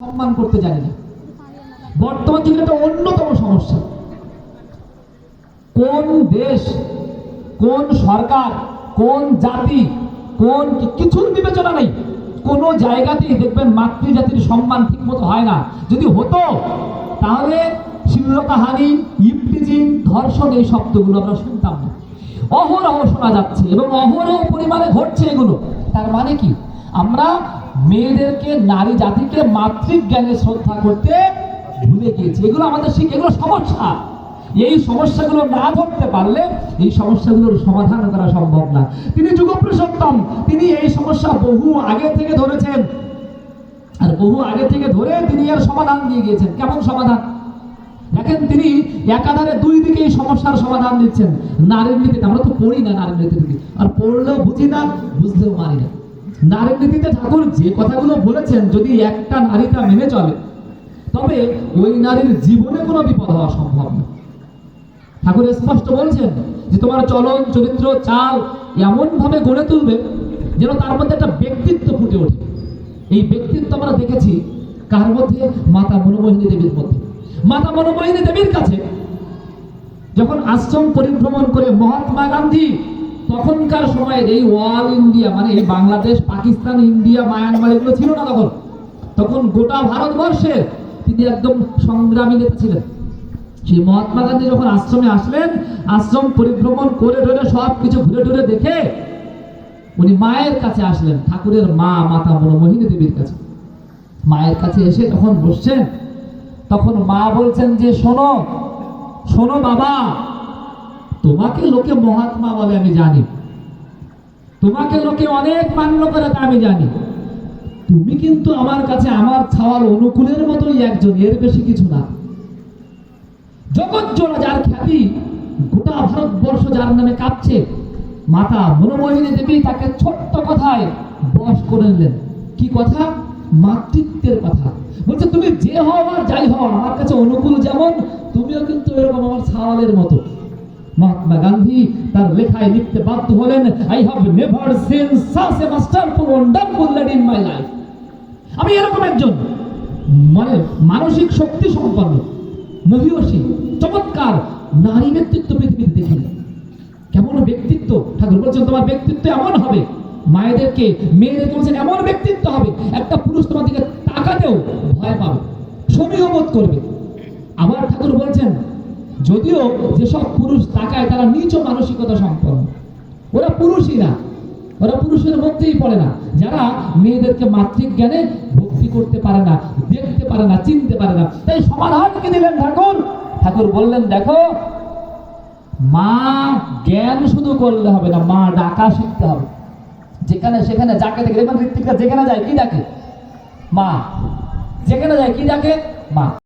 সম্মান করতে জানি না। বর্তমান যুগের একটা অন্যতম সমস্যা। কোন দেশ, কোন সরকার, কোন জাতি, কোন কিছুর বিবেচনা নেই। কোন জায়গাতেই দেখবেন মাতৃজাতির সম্মান ঠিকমতো হয় না। যদি হতো, তাহলে শ্লীলতাহানি, ইফটিজিং, ধর্ষণ এই শব্দগুলো আমরা শুনতাম না। অহরহ শোনা যাচ্ছে এবং অহরহ পরিমাণে ঘটছে এগুলো। তার মানে কি? আমরা মেয়েদেরকে, নারী জাতিকে মাতৃজ্ঞানে শ্রদ্ধা করতে ভুলে গিয়েছি। এগুলো আমাদের শিখ, এগুলো সমস্যা। এই সমস্যাগুলো না ধরতে পারলে এই সমস্যাগুলোর সমাধান করা সম্ভব না। তিনি যুগপুরুষোত্তম তিনি এই সমস্যা বহু আগে থেকে ধরেছেন। আর বহু আগে থেকে ধরে তিনি এর সমাধান দিয়ে গিয়েছেন। কেমন সমাধান? দেখেন, তিনি একাধারে দুই দিকে এই সমস্যার সমাধান দিচ্ছেন। নারীর নীতিতে। আমরা তো পড়ি না নারীর নীতি আর পড়লেও বুঝি না বুঝলেও মানি না। নারীর নীতিতে ঠাকুর যে কথাগুলো বলেছেন, যদি একটা নারী তা মেনে চলে, তবে ওই নারীর জীবনে কোনো বিপদ হওয়া সম্ভব না। ঠাকুর স্পষ্ট বলছেন যে তোমার চলন, চরিত্র, চাল এমন ভাবে গড়ে তুলবে যেন তার মধ্যে একটা ব্যক্তিত্ব ফুটে ওঠে। এই ব্যক্তিত্ব আমরা দেখেছি কার মধ্যে? মাতা মনোমোহিনী দেবীর মধ্যে। মাতা মনোমোহিনী দেবীর কাছে যখন আশ্রম পরিভ্রমণ করে মহাত্মা গান্ধী তখনকার সময়ের এই অল ইন্ডিয়া মানে এই বাংলাদেশ, পাকিস্তান, ইন্ডিয়া, মায়ানমার, এগুলো ছিল না তখন। তখন গোটা ভারতবর্ষের তিনি একদম সংগ্রামী নেতা ছিলেন। সেই মহাত্মা গান্ধী যখন আশ্রমে আসলেন, আশ্রম পরিভ্রমণ করে ধরে সব কিছু ঘুরে ঘুরে দেখে উনি মায়ের কাছে আসলেন, ঠাকুরের মা, মাতা মনোমোহিনী দেবীর কাছে। মায়ের কাছে এসে যখন বসছেন। তখন মা বলছেন যে, শোনো শোনো বাবা তোমাকে লোকে মহাত্মা বলে আমি জানি। তোমাকে লোকে অনেক মান্য করে তা আমি জানি। তুমি কিন্তু আমার কাছে আমার ছাওয়াল অনুকূলের মতোই একজন, এর বেশি কিছু না। জগৎ জোড়া যার খ্যাতি, গোটা ভারতবর্ষ যার নামে কাঁপছে, মাতা মনোমোহিনী দেবী তাকে ছোট্ট কথায় বশ করে নিলেন। কি কথা? মাতৃত্বের কথা। বলছে, তুমি যে হও আর যাই হও, আমার কাছে অনুকূল যেমন, তুমিও কিন্তু এরকম আমার ছাওয়ালের মতো। মহাত্মা গান্ধী তার লেখায় লিখতে বাধ্য হলেন I have never seen such a masterful wonderful lady in my life আমি এরকম একজন মানে মানসিক শক্তি সম্পন্ন, মহিয়সী, চমৎকার নারী ব্যক্তিত্ব পৃথিবীতে দেখিনি। কেমন ব্যক্তিত্ব? ঠাকুর বলছেন, তোমার ব্যক্তিত্ব এমন হবে, মায়েদেরকে মেয়েদেরকে বলছেন, এমন ব্যক্তিত্ব হবে, একটা পুরুষ তোমার দিকে তাকাতেও ভয় পাবে সমীহ বোধ করবে। আবার ঠাকুর বলছেন যদিও যেসব পুরুষ তাকায়, তারা নিচ মানসিকতা সম্পন্ন। ওরা পুরুষই না। ওরা পুরুষের মধ্যেই পড়ে না। যারা মেয়েদেরকে মাতৃজ্ঞানে ভক্তি করতে পারে না, দেখতে পারে না, চিনতে পারে না, তাই সমাধান কি দিলেন ঠাকুর। ঠাকুর বললেন, দেখো, মা জ্ঞান শুধু করলে হবে না, মা ডাকা শিখতে হবে। যেখানে সেখানে যাকে দেখে, দেখবেন ঋত্বিকরা যেখানে যায়, কি ডাকে? মা। যেখানে যায়, কি ডাকে? মা।